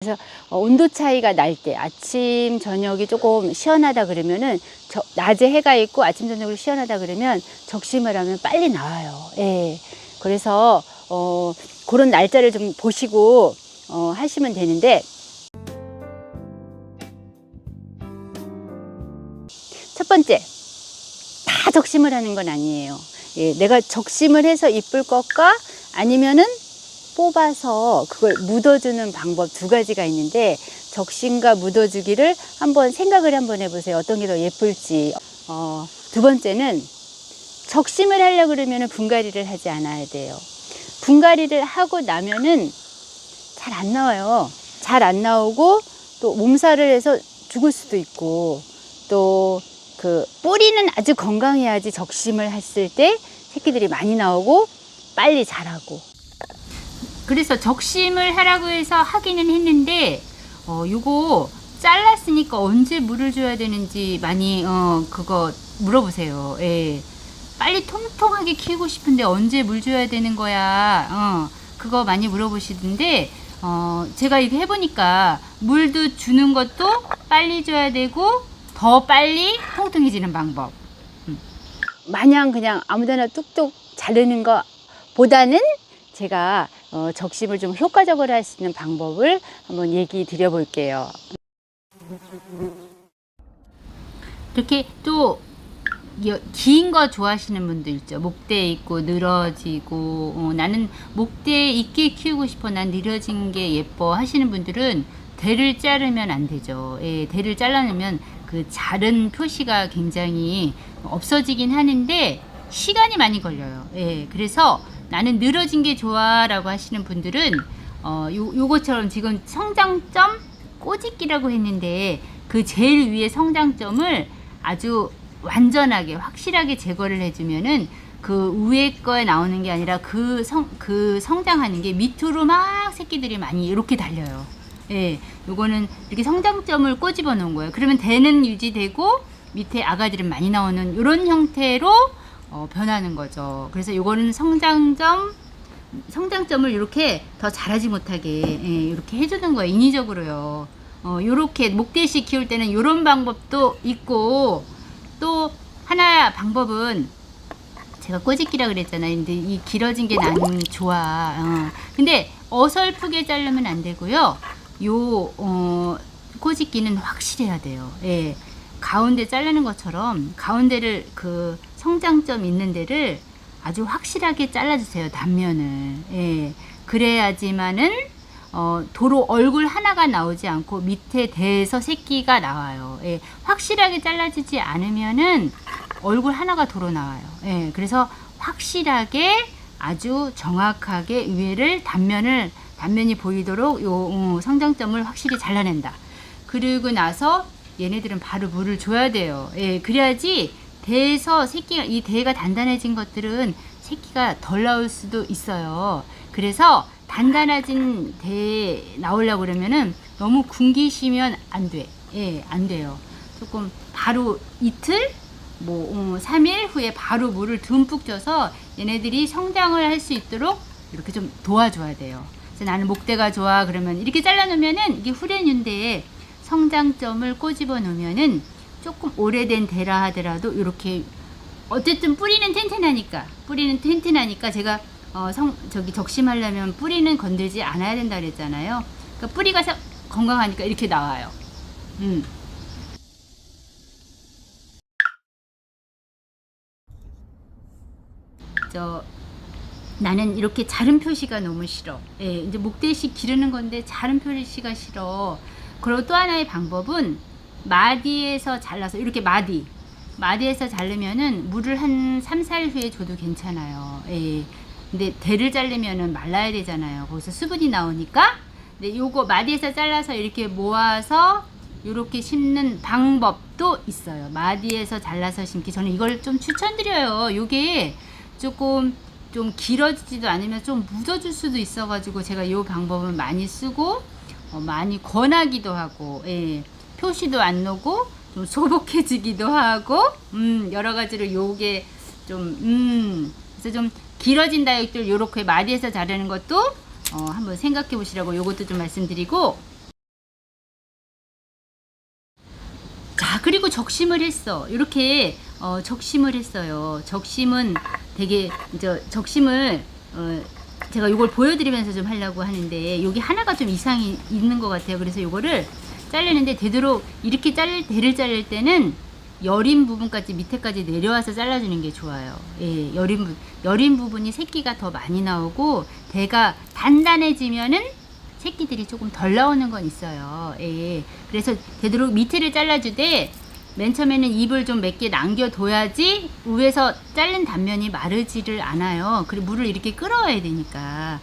그래서 어, 온도 차이가 날 때 아침 저녁이 조금 시원하다 그러면은 저, 낮에 해가 있고 아침 저녁으로 시원하다 그러면 적심을 하면 빨리 나와요. 예. 그래서 어, 그런 날짜를 좀 보시고 어, 하시면 되는데 첫 번째 다 적심을 하는 건 아니에요. 예, 내가 적심을 해서 이쁠 것과 아니면은 뽑아서 그걸 묻어주는 방법 두 가지가 있는데 적심과 묻어주기를 한번 생각을 한번 해보세요. 어떤 게 더 예쁠지. 어, 두 번째는 적심을 하려고 그러면 분갈이를 하지 않아야 돼요. 분갈이를 하고 나면은 잘 안 나와요. 잘 안 나오고 또 몸살을 해서 죽을 수도 있고 또 그 뿌리는 아주 건강해야지 적심을 했을 때 새끼들이 많이 나오고 빨리 자라고 그래서 적심을 하라고 해서 하기는 했는데 어 요거 잘랐으니까 언제 물을 줘야 되는지 많이 어 그거 물어보세요. 예. 빨리 통통하게 키우고 싶은데 언제 물 줘야 되는 거야. 어 그거 많이 물어보시던데 어 제가 이렇게 해보니까 물도 주는 것도 빨리 줘야 되고 더 빨리 통통해지는 방법. 마냥 그냥 아무데나 뚝뚝 자르는 것보다는 제가 어, 적심을 좀 효과적으로 할 수 있는 방법을 한번 얘기 드려 볼게요. 이렇게 또 긴 거 좋아하시는 분도 있죠. 목대 있고 늘어지고 어, 나는 목대 있게 키우고 싶어 난 늘어진 게 예뻐 하시는 분들은 대를 자르면 안 되죠. 예, 대를 잘라내면 그 자른 표시가 굉장히 없어지긴 하는데 시간이 많이 걸려요. 예, 그래서 나는 늘어진 게 좋아라고 하시는 분들은 어, 요, 요거처럼 지금 성장점 꼬집기라고 했는데 그 제일 위에 성장점을 아주 완전하게 확실하게 제거를 해주면은 그 위에 거에 나오는 게 아니라 그 성 그 성장하는 게 밑으로 막 새끼들이 많이 이렇게 달려요. 예, 요거는 이렇게 성장점을 꼬집어 놓은 거예요. 그러면 대는 유지되고 밑에 아가들은 많이 나오는 이런 형태로 어, 변하는 거죠. 그래서 요거는 성장점 성장점을 이렇게 더 자라지 못하게 예, 이렇게 해주는 거예요. 인위적으로요. 어, 요렇게 목대시 키울 때는 요런 방법도 있고 또 하나 방법은 제가 꼬집기라 그랬잖아요. 근데 이 길어진 게 나는 좋아. 어. 근데 어설프게 자르면 안 되고요. 요 어, 꼬집기는 확실해야 돼요. 예. 가운데 자르는 것처럼 가운데를 그 성장점 있는 데를 아주 확실하게 잘라주세요. 단면을. 예. 그래야지만은 어, 도로 얼굴 하나가 나오지 않고 밑에 대에서 새끼가 나와요. 예, 확실하게 잘라지지 않으면은 얼굴 하나가 도로 나와요. 예, 그래서 확실하게 아주 정확하게 위를 단면을 단면이 보이도록 요 어, 성장점을 확실히 잘라낸다. 그리고 나서 얘네들은 바로 물을 줘야 돼요. 예, 그래야지 대에서 새끼가 이 대가 단단해진 것들은 새끼가 덜 나올 수도 있어요. 그래서 단단해진 대 나오려고 그러면은 너무 굶기시면 안 돼. 예, 안 돼요. 조금 바로 이틀 뭐 어, 3일 후에 바로 물을 듬뿍 줘서 얘네들이 성장을 할 수 있도록 이렇게 좀 도와줘야 돼요. 그래서 나는 목대가 좋아 그러면 이렇게 잘라 놓으면은 이게 후련윤대에 성장점을 꼬집어 놓으면은 조금 오래된 대라 하더라도 이렇게 어쨌든 뿌리는 튼튼하니까 뿌리는 튼튼하니까 제가 어, 성, 저기 적심하려면 뿌리는 건들지 않아야 된다 그랬잖아요. 그러니까 뿌리가 사- 건강하니까 이렇게 나와요. 음. 저 나는 이렇게 자른 표시가 너무 싫어. 예, 이제 목대시 기르는 건데 자른 표시가 싫어. 그리고 또 하나의 방법은 마디에서 잘라서 이렇게 마디 마디에서 자르면은 물을 한 3, 4일 후에 줘도 괜찮아요. 예. 근데 대를 자르면은 말라야 되잖아요. 거기서 수분이 나오니까. 근데 요거 마디에서 잘라서 이렇게 모아서 요렇게 심는 방법도 있어요. 마디에서 잘라서 심기. 저는 이걸 좀 추천드려요. 요게 조금 좀 길어지지도 않으면 좀 묻어줄 수도 있어가지고 제가 요 방법을 많이 쓰고 어, 많이 권하기도 하고 예. 표시도 안 놓고 좀 소복해지기도 하고 음 여러 가지를 요게 좀음 그래서 좀 길어진 다육들 요렇게 마디에서 자르는 것도 어, 한번 생각해 보시라고 요것도 좀 말씀드리고. 자 그리고 적심을 했어. 이렇게 어, 적심을 했어요. 적심은 되게 이제 적심을 어, 제가 요걸 보여드리면서 좀 하려고 하는데 여기 하나가 좀 이상이 있는 것 같아요. 그래서 요거를 자르는데 되도록 이렇게 자를 대를 자를 때는 여린 부분까지 밑에까지 내려와서 잘라주는 게 좋아요. 예, 여린 부 여린 부분이 새끼가 더 많이 나오고 대가 단단해지면은 새끼들이 조금 덜 나오는 건 있어요. 예. 그래서 되도록 밑에를 잘라주되 맨 처음에는 잎을 좀 몇 개 남겨둬야지 위에서 자른 단면이 마르지를 않아요. 그리고 물을 이렇게 끓어야 되니까.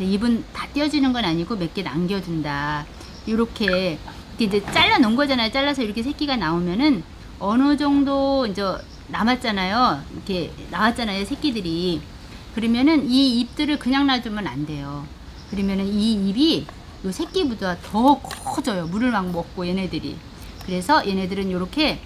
잎은 다 떼어주는 건 아니고 몇 개 남겨둔다. 이렇게 이제 잘라 놓은 거잖아요. 잘라서 이렇게 새끼가 나오면은 어느 정도 이제 남았잖아요. 이렇게 나왔잖아요. 새끼들이. 그러면은 이 잎들을 그냥 놔두면 안 돼요. 그러면은 이 잎이 요 새끼보다 더 커져요. 물을 막 먹고 얘네들이. 그래서 얘네들은 이렇게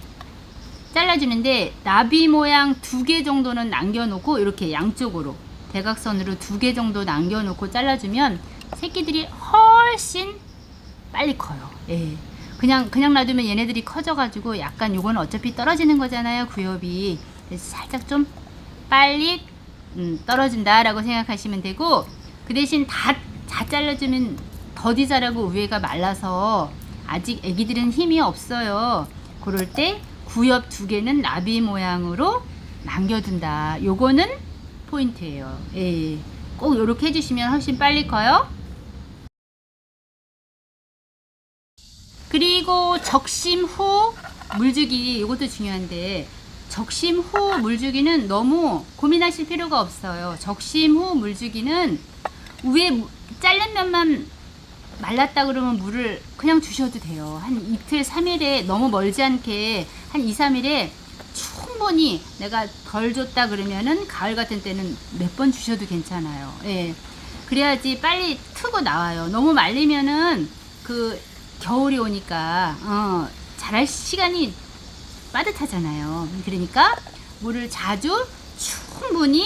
잘라주는데 나비 모양 두 개 정도는 남겨놓고 이렇게 양쪽으로 대각선으로 두 개 정도 남겨놓고 잘라주면 새끼들이 훨씬 빨리 커요. 예. 그냥 그냥 놔두면 얘네들이 커져가지고 약간 요건 어차피 떨어지는 거잖아요. 구엽이 살짝 좀 빨리 음, 떨어진다라고 생각하시면 되고 그 대신 다, 다 잘라주면 더디 자라고 위에가 말라서 아직 애기들은 힘이 없어요. 그럴 때 구엽 두 개는 나비 모양으로 남겨둔다. 요거는 포인트예요. 예. 꼭 요렇게 해주시면 훨씬 빨리 커요. 그리고 적심 후 물주기 이것도 중요한데 적심 후 물주기는 너무 고민하실 필요가 없어요. 적심 후 물주기는 위에 무- 자른 면만 말랐다 그러면 물을 그냥 주셔도 돼요. 한 이틀, 3일에 너무 멀지 않게 한 2, 3일에 충분히 내가 덜 줬다 그러면은 가을 같은 때는 몇 번 주셔도 괜찮아요. 예. 그래야지 빨리 트고 나와요. 너무 말리면은 그 겨울이 오니까 어, 자랄 시간이 빠듯하잖아요. 그러니까 물을 자주 충분히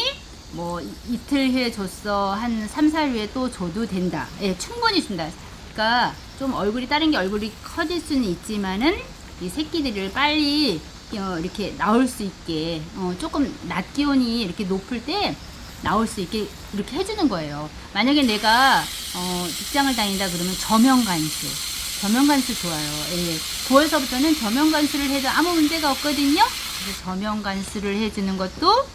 뭐 이- 이틀 후에 줬어 한 3, 4일 후에 또 줘도 된다. 예, 충분히 준다. 그러니까 좀 얼굴이 다른 게 얼굴이 커질 수는 있지만은 이 새끼들을 빨리 어, 이렇게 나올 수 있게 어, 조금 낮 기온이 이렇게 높을 때 나올 수 있게 이렇게 해주는 거예요. 만약에 내가 어, 직장을 다닌다 그러면 저명 간수, 저명 간수 좋아요. 예. 9월서부터는 저명 간수를 해도 아무 문제가 없거든요. 그래서 저명 간수를 해주는 것도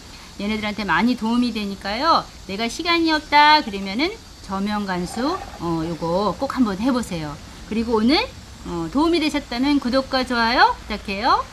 얘네들한테 많이 도움이 되니까요. 내가 시간이 없다 그러면은 저명 간수 어, 요거 꼭 한번 해보세요. 그리고 오늘 어, 도움이 되셨다면 구독과 좋아요 부탁해요.